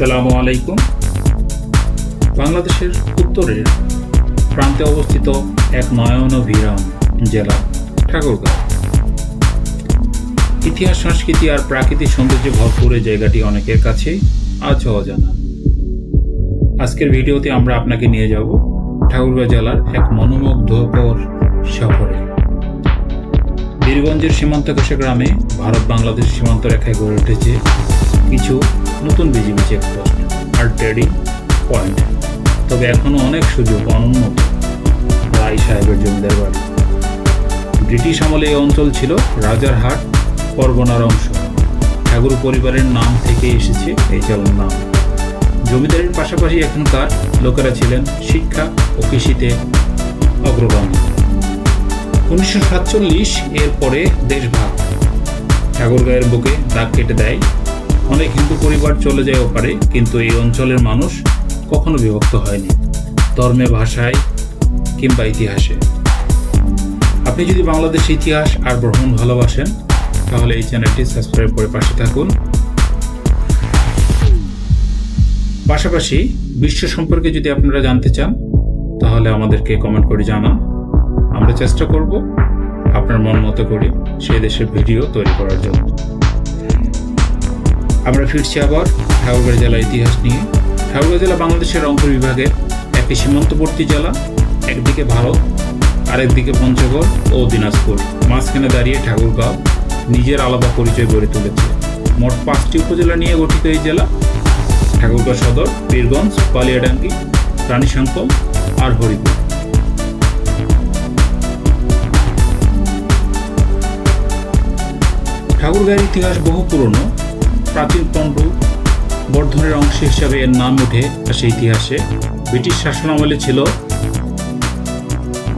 আসসালামু আলাইকুম। বাংলাদেশের উত্তরের প্রান্তে অবস্থিত এক নয়ন ভিরাম জেলা, ঠাকুরগাঁও। ইতিহাস, সংস্কৃতি আর প্রাকৃতিক সৌন্দর্যে ভরপুর এই জায়গাটি অনেকের কাছে আজ অজানা। আজকের ভিডিওতে আমরা আপনাকে নিয়ে যাব ঠাকুরগাঁও জেলার এক মনোমুগ্ধকর সফরে বীরগঞ্জের সীমান্ত ঘেঁষে গ্রামে ভারত বাংলাদেশ সীমান্ত রেখায় গড়ে উঠেছে কিছু নতুন বিজিবি চেকপোস্ট আর ট্রেডিং পয়েন্ট তবে এখনও অনেক সুযোগ অনুন্নত রায় সাহেবের জমিদার বাড়ি। ব্রিটিশ আমলে এই অঞ্চল ছিল রাজারহাট, পরগনার অংশ। ঠাকুর পরিবারের নাম থেকে এসেছে এই জেলার নাম। জমিদারির পাশাপাশি এখানকার লোকেরা ছিলেন শিক্ষা ও কৃষিতে অগ্রগামী। উনিশশো সাতচল্লিশ এর পরে দেশভাগ। ঠাকুরগাঁয়ের বুকে দাগ কেটে দেয়। অনেক হিন্দু পরিবার চলে যায় ওপারে, কিন্তু এই অঞ্চলের মানুষ কখনো বিভক্ত হয়নি, ধর্মে, ভাষায় কিংবা ইতিহাসে। আপনি যদি বাংলাদেশের ইতিহাস আর ভ্রমণ ভালোবাসেন, তাহলে এই চ্যানেলটি সাবস্ক্রাইব করে পাশে থাকুন। পাশাপাশি বিশ্ব সম্পর্কে যদি আপনারা জানতে চান, তাহলে আমাদেরকে কমেন্ট করে জানান। আমরা চেষ্টা করব আপনার মন মতো করে সে দেশের ভিডিও তৈরি করার জন্য। আমরা ফিরছি আবার ঠাকুরগাঁও জেলার ইতিহাস নিয়ে। ঠাকুরগাঁও জেলা বাংলাদেশের রংপুর বিভাগের একটি সীমান্তবর্তী জেলা, একদিকে ভারত, আরেকদিকে পঞ্চগড় ও দিনাজপুর। মাঝখানে দাঁড়িয়ে ঠাকুরগাঁও নিজের আলাদা পরিচয় গড়ে তুলেছে। মোট পাঁচটি উপজেলা নিয়ে গঠিত এই জেলা, ঠাকুরগাঁও সদর, বীরগঞ্জ পালিয়াডাঙ্গি রানীশঙ্কল আর হরিপুর। ঠাকুরগাঁয়ের ইতিহাস বহু পুরনো, প্রাচীন পণ্ড বর্ধনের অংশ হিসাবে এর নাম উঠে আসে ইতিহাসে। ব্রিটিশ শাসন আমলে ছিল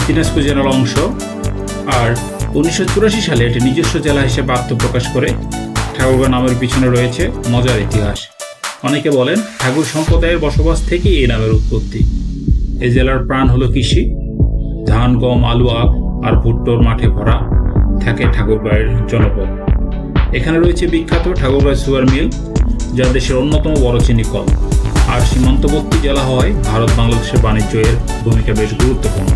দিনাজপুর জেলার অংশ আর উনিশশো চুরাশি সালে এটি নিজস্ব জেলা হিসেবে আত্মপ্রকাশ করে ঠাকুরগাঁও নামের পিছনে রয়েছে মজার ইতিহাস। অনেকে বলেন ঠাকুর সম্প্রদায়ের বসবাস থেকেই এই নামের উৎপত্তি। এই জেলার প্রাণ হলো কৃষি। ধান, গম আলু আর ভুট্টোর মাঠে ভরা থাকে ঠাকুরগাঁয়ের জনপদ। এখানে রয়েছে বিখ্যাত ঠাকুরগাঁও সুগার মিল, যা দেশের অন্যতম বড় চিনি কল আর সীমান্তবর্তী জেলা হওয়ায় ভারত বাংলাদেশের বাণিজ্য এর ভূমিকা বেশ গুরুত্বপূর্ণ।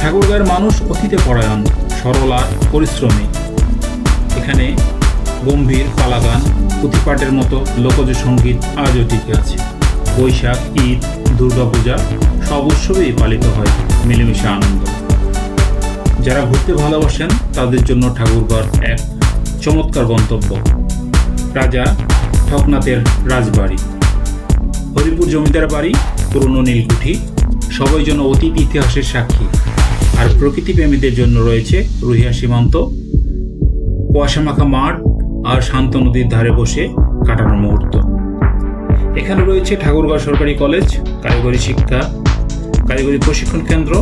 ঠাকুরগাঁয়ের মানুষ অতীতে পরায়ণ, সরল আর পরিশ্রমী। এখানে গম্ভীর পালাগান পুঁথিপাটের মতো লোকজ সংগীত আজও টিকে আছে। বৈশাখ, ঈদ, দুর্গাপূজা সব উৎসবেই পালিত হয় মিলেমিশে আনন্দ। যারা ঘুরতে ভালোবাসেন, তাদের জন্য ঠাকুরগড় এক চমৎকার গন্তব্য, রাজা ঠকনাথের রাজবাড়ি। হরিপুর জমিদার বাড়ি, পুরনো নীলকুঠি, সবাই জন্য অতীত ইতিহাসের সাক্ষী। আর প্রকৃতিপ্রেমীদের জন্য রয়েছে রুহিয়া সীমান্ত কুয়াশামাখা মাঠ আর শান্ত নদীর ধারে বসে কাটানো মুহূর্ত। এখানে রয়েছে ঠাকুরগাঁও সরকারি কলেজ, কারিগরি শিক্ষা, কারিগরি প্রশিক্ষণ কেন্দ্র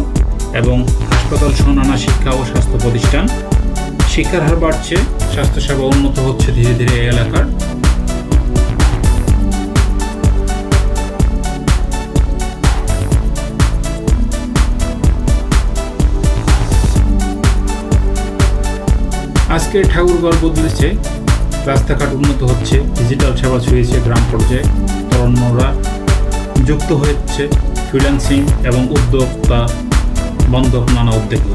এবং হাসপাতাল সহ নানা শিক্ষা ও স্বাস্থ্য প্রতিষ্ঠান। শিক্ষার হার বাড়ছে, স্বাস্থ্যসেবা উন্নত হচ্ছে ধীরে ধীরে এই এলাকার। আজকের ঠাকুরগড় বদলেছে রাস্তাঘাট উন্নত হচ্ছে ডিজিটাল সেবা ছুঁয়েছে গ্রাম পর্যায়ে। তরুণরা যুক্ত হয়েছে ফ্রিল্যান্সিং এবং উদ্যোক্তা বন্ধক নানা উদ্যোগে।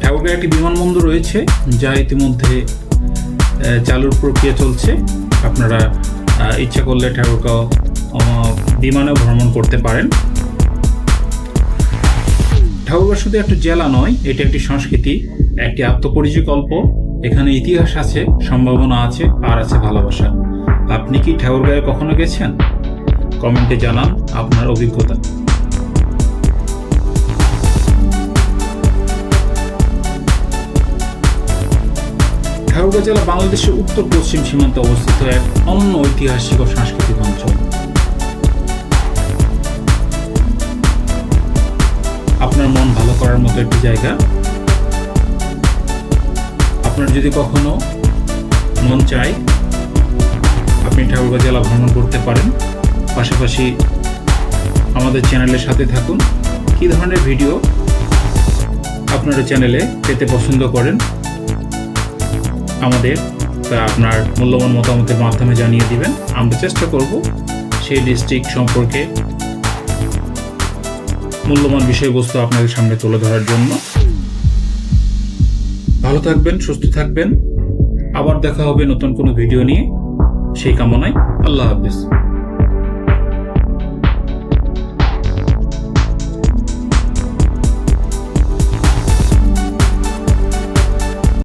ঠাকুরগাঁও একটি বিমানবন্দর রয়েছে, যা ইতিমধ্যে চালুর প্রক্রিয়া চলছে। আপনারা ইচ্ছা করলে ঠাকুরগাঁও বিমানেও ভ্রমণ করতে পারেন। ঠাকুরগাঁও শুধু একটা জেলা নয়, এটি একটি সংস্কৃতি, একটি আত্মপরিচয় গল্প এখানে ইতিহাস আছে, সম্ভাবনা আছে, আর আছে ভালোবাসা। আপনি কি ঠাকুরগাঁয়ে কখনো গেছেন? কমেন্টে জানান আপনার অভিজ্ঞতা। ঠাকুরগাঁও জেলা বাংলাদেশের উত্তর পশ্চিম সীমান্তে অবস্থিত এক অনন্য ঐতিহাসিক ও সাংস্কৃতিক অঞ্চল। আপনার মন ভালো করার মতো একটি জায়গা। আপনার যদি কখনো মন চায়, আপনি ঠাকুরগাঁও জেলা ভ্রমণ করতে পারেন। পাশাপাশি আমাদের চ্যানেলের সাথে থাকুন। কী ধরনের ভিডিও আপনারা চ্যানেলে পেতে পছন্দ করেন? আমাদের তা আপনার মূল্যবান মতামতের মাধ্যমে জানিয়ে দিবেন। আমরা চেষ্টা করব সেই ডিস্ট্রিক্ট সম্পর্কে মূল্যবান বিষয়বস্তু আপনাদের সামনে তুলে ধরার জন্য। ভালো থাকবেন, সুস্থ থাকবেন। আবার দেখা হবে নতুন কোনো ভিডিও নিয়ে। সেই কামনায় আল্লাহ হাফিজ।